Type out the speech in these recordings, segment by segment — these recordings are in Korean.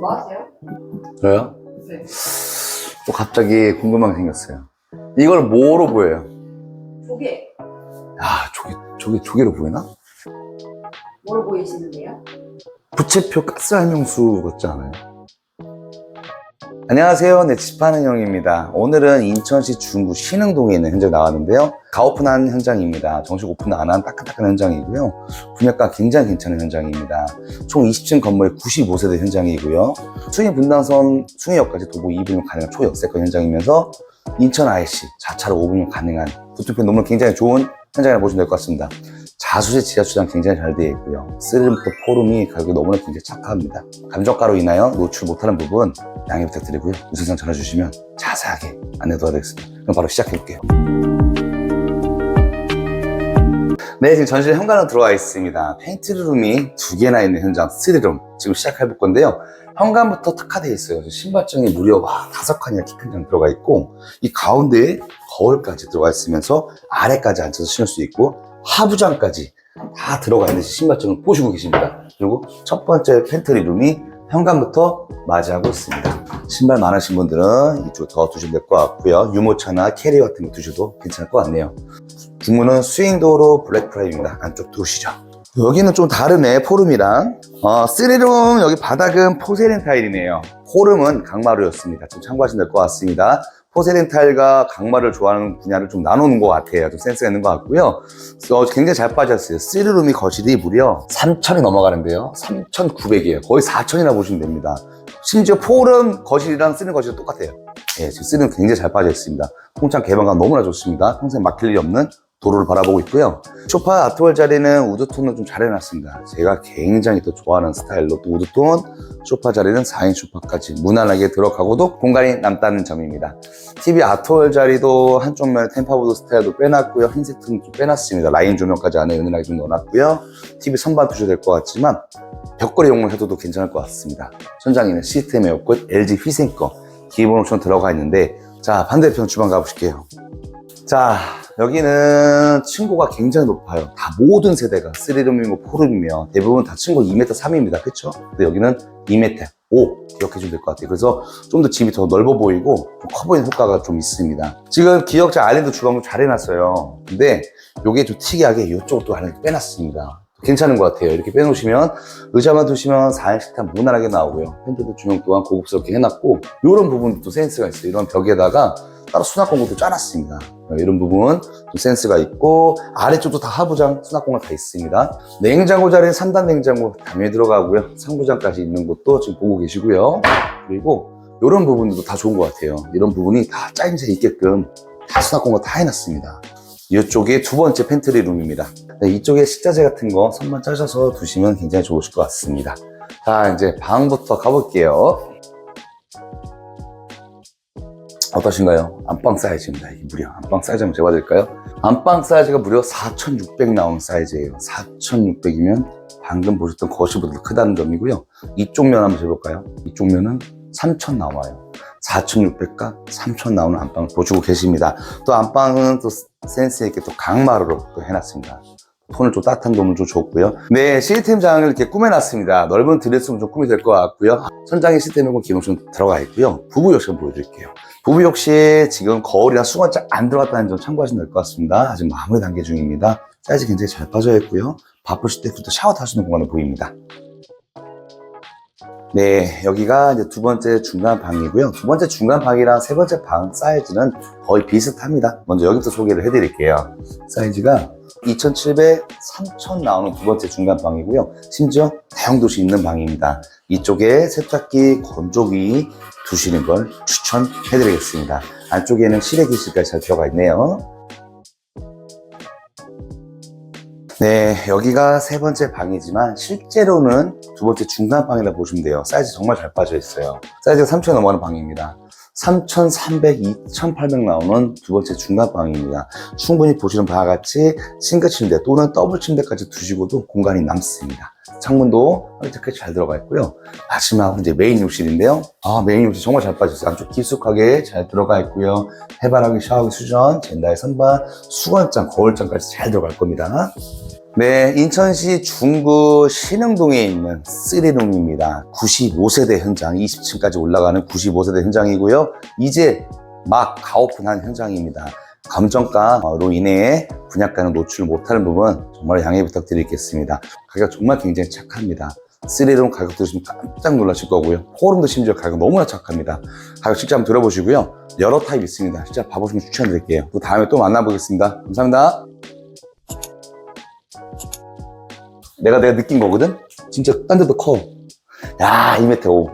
뭐 하세요? 저요? 네. 또 갑자기 궁금한 게 생겼어요. 이걸 뭐로 보여요? 조개 아, 조개, 조개, 조개로 보이나? 뭐로 보이시는데요? 부채표 가스 할명수 같지 않아요? 안녕하세요. 네, 집하는 형입니다. 오늘은 인천시 중구 신흥동에 있는 현장 나왔는데요. 가오픈한 현장입니다. 정식 오픈 안 한 따끈따끈 현장이고요. 분양가 굉장히 괜찮은 현장입니다. 총 20층 건물 95세대 현장이고요. 수인 분당선 수인역까지 도보 2분용 가능한 초역세권 현장이면서 인천 IC 자차로 5분용 가능한 교통편 너무 굉장히 좋은 현장이라고 보시면 될 것 같습니다. 자수지 지하주차장 굉장히 잘 되어 있고요. 쓰리름부터 포름이 가격이 너무나 굉장히 착합니다. 감정가로 인하여 노출 못하는 부분 양해 부탁드리고요. 유선상 전화 주시면 자세하게 안내 도와드리겠습니다. 그럼 바로 시작해 볼게요. 네, 지금 전실 현관으로 들어와 있습니다. 페인트룸이 두 개나 있는 현장 3룸 지금 시작해 볼 건데요. 현관부터 특화되어 있어요. 신발장이 무려 와, 다섯 칸이나 키큰장 들어가 있고 이 가운데에 거울까지 들어가 있으면서 아래까지 앉아서 신을 수 있고 하부장까지 다 들어가 있는 신발장을 보시고 계십니다. 그리고 첫 번째 팬트리 룸이 현관부터 맞이하고 있습니다. 신발 많으신 분들은 이쪽 더 두시면 될 것 같고요. 유모차나 캐리어 같은 거 두셔도 괜찮을 것 같네요. 뒷문은 스윙도어로 블랙 프라임입니다. 안쪽 두시죠. 여기는 좀 다르네, 포름이랑. 어, 쓰리룸 여기 바닥은 포세린 타일이네요. 포름은 강마루였습니다. 좀 참고하시면 될 것 같습니다. 포세린 타일과 강마를 좋아하는 분야를 좀 나누는 것 같아요. 좀 센스가 있는 것 같고요. 어, 굉장히 잘 빠졌어요. 쓰리룸이 거실이 무려 3천이 넘어가는데요. 3,900이에요. 거의 4천이나 보시면 됩니다. 심지어 포름 거실이랑 쓰는 거실은 똑같아요. 예, 지금 쓰는 굉장히 잘 빠져 있습니다. 통창 개방감 너무나 좋습니다. 평생 막힐 일 없는 도로를 바라보고 있고요. 소파 아트월 자리는 우드톤을 좀 잘 해놨습니다. 제가 굉장히 또 좋아하는 스타일로 또 우드톤 소파 자리는 4인 소파까지 무난하게 들어가고도 공간이 남다는 점입니다. TV 아트월 자리도 한쪽 면에 템파보드 스타일도 빼놨고요. 흰색 틈좀 빼놨습니다. 라인 조명까지 안에 은은하게 좀 넣어놨고요. TV 선반 두셔도 될 것 같지만 벽걸이용을 해도 괜찮을 것 같습니다. 천장에는 시스템 에어컨 LG 휘생 거 기본 옵션 들어가 있는데 자 반대편 주방 가보실게요. 자 여기는 층고가 굉장히 높아요. 다 모든 세대가 3룸이고 4룸이며 대부분 다 층고 2m 3입니다. 그쵸? 근데 여기는 2m 5 기억해주면 될 것 같아요. 그래서 좀 더 집이 더 넓어 보이고 좀커 보이는 효과가 좀 있습니다. 지금 기역자 아일랜드 주방도 잘 해놨어요. 근데 요게 좀 특이하게 이쪽도 하나 빼놨습니다. 괜찮은 것 같아요. 이렇게 빼놓으시면 의자만 두시면 4인 식탁 무난하게 나오고요. 팬트도 조명 또한 고급스럽게 해놨고 이런 부분도 센스가 있어요. 이런 벽에다가 따로 수납 공간도 짜놨습니다. 이런 부분 좀 센스가 있고 아래쪽도 다 하부장 수납 공간 다 있습니다. 냉장고 자리는 3단 냉장고 당연히 들어가고요. 상부장까지 있는 곳도 지금 보고 계시고요. 그리고 이런 부분도 다 좋은 것 같아요. 이런 부분이 다 짜임새 있게끔 다 수납 공간 다 해놨습니다. 이쪽에 두 번째 팬트리 룸입니다. 네, 이쪽에 식자재 같은 거 선만 짜셔서 두시면 굉장히 좋으실 것 같습니다. 자, 이제 방부터 가볼게요. 어떠신가요? 안방 사이즈입니다. 이게 무려 안방 사이즈 한번 재봐드릴까요? 안방 사이즈가 무려 4,600 나온 사이즈예요. 4,600이면 방금 보셨던 거실보다 크다는 점이고요. 이쪽 면 한번 재볼까요? 이쪽 면은 3,000 나와요. 4,600과 3,000 나오는 안방을 보시고 계십니다. 또 안방은 또 센스 있게 또 강마루로 또 해놨습니다. 톤을 좀 따뜻한 놈을 좀 줬고요. 네, 시스템 장을 이렇게 꾸며놨습니다. 넓은 드레스룸 좀 꾸미 될 것 같고요. 천장에 시스템이고 기능좀 들어가 있고요. 부부 욕실 보여드릴게요. 부부 욕실 지금 거울이나 수건장 안 들어갔다는 점 참고하시면 될 것 같습니다. 아직 마무리 단계 중입니다. 사이즈 굉장히 잘 빠져 있고요. 바쁘실 때부터 샤워 타시는 공간을 보입니다. 네, 여기가 이제 두 번째 중간 방이고요. 두 번째 중간 방이랑 세 번째 방 사이즈는 거의 비슷합니다. 먼저 여기부터 소개를 해드릴게요. 사이즈가 2700, 3000 나오는 두 번째 중간 방이고요. 심지어 다용도시 있는 방입니다. 이쪽에 세탁기, 건조기 두시는 걸 추천해드리겠습니다. 안쪽에는 실외기실까지 잘 들어가 있네요. 네, 여기가 세 번째 방이지만 실제로는 두 번째 중간 방이라 보시면 돼요. 사이즈 정말 잘 빠져 있어요. 사이즈가 3,000 넘어가는 방입니다. 3,300, 2,800 나오는 두 번째 중간 방입니다. 충분히 보시는 바와 같이 싱글 침대 또는 더블 침대까지 두시고도 공간이 남습니다. 창문도 이렇게 잘 들어가 있고요. 마지막으로 이제 메인 욕실인데요. 아, 메인 욕실 정말 잘 빠졌어요. 안쪽 깊숙하게 잘 들어가 있고요. 해바라기, 샤워기, 수전, 젠다의 선반, 수건장, 거울장까지 잘 들어갈 겁니다. 네, 인천시 중구 신흥동에 있는 쓰리룸입니다. 95세대 현장, 20층까지 올라가는 95세대 현장이고요. 이제 막 가오픈한 현장입니다. 감정가로 인해 분양가는 노출 못하는 부분 정말 양해 부탁드리겠습니다. 가격 정말 굉장히 착합니다. 쓰리룸 가격 들으시면 깜짝 놀라실 거고요. 포럼도 심지어 가격 너무나 착합니다. 가격 직접 한번 들어보시고요. 여러 타입 있습니다. 진짜 봐보시면 추천드릴게요. 또 다음에 또 만나보겠습니다. 감사합니다. 내가 내가 느낀 거거든? 진짜 딴 데도 커. 야, 이 메테오.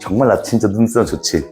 정말 나 진짜 눈쓰면 좋지.